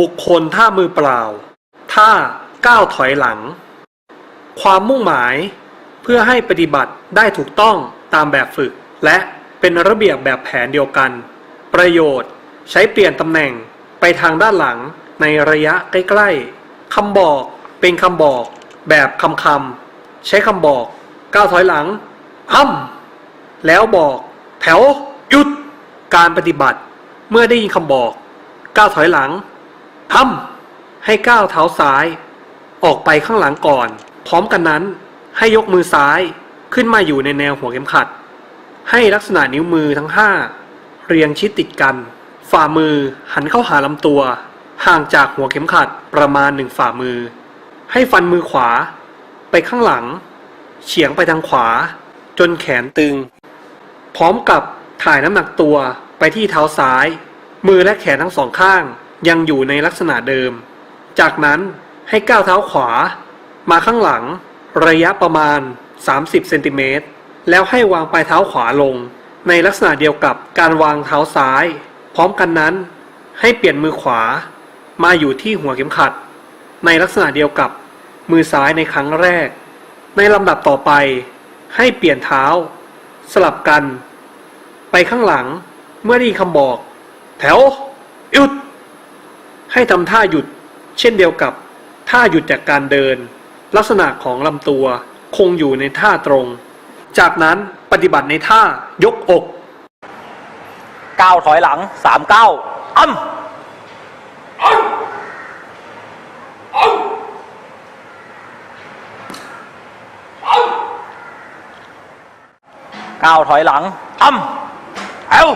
บุคคลท่ามือเปล่า ท่าก้าวถอยหลัง ความมุ่งหมายเพื่อให้ปฏิบัติได้ถูกต้องตามแบบฝึก และเป็นระเบียบแบบแผนเดียวกัน ประโยชน์ใช้เปลี่ยนตำแหน่งไปทางด้านหลังในระยะใกล้ๆคำบอกเป็นคำบอกแบบคำคำใช้คำบอกก้าวถอยหลังอ้ำแล้วบอกแถวหยุดการปฏิบัติ เมื่อได้ยินคำบอกก้าวถอยหลัง อ้ำให้ก้าวเท้าซ้าย ออกไปข้างหลังก่อน พร้อมกันนั้น ให้ยกมือซ้ายขึ้นมาอยู่ในแนวหัวเข็มขัด ให้ลักษณะนิ้วมือทั้งห้าเรียงชิดติดกัน ฝ่ามือหันเข้าหาลำตัว ห่างจากหัวเข็มขัดประมาณหนึ่งฝ่ามือ ให้ฟันมือขวา ไปข้างหลัง เฉียงไปทางขวา จนแขนตึง พร้อมกับถ่ายน้ำหนักตัวไปที่เท้าซ้าย มือและแขนทั้งสองข้าง ยังอยู่ในลักษณะเดิม จากนั้นให้ก้าวเท้าขวา มาข้างหลัง ระยะประมาณ 30เซนติเมตรแล้วให้วางปลายเท้าขวาลง ในลักษณะเดียวกับการวางเท้าซ้าย พร้อมกันนั้น ให้เปลี่ยนมือขวา มาอยู่ที่หัวเข็มขัด ในลักษณะเดียวกับมือซ้ายในครั้งแรก ในลำดับต่อไป ให้เปลี่ยนเท้า สลับกัน ไปข้างหลังเมื่อได้คำบอก แถวหยุด ให้ทำท่าหยุด เช่นเดียวกับท่าหยุดจากการเดิน ลักษณะของลำตัวคงอยู่ในท่าตรง จากนั้นปฏิบัติในท่ายกอกก้าวถอยหลังสามก้าวอ้ำก้าวถอยหลังอ้ำเอว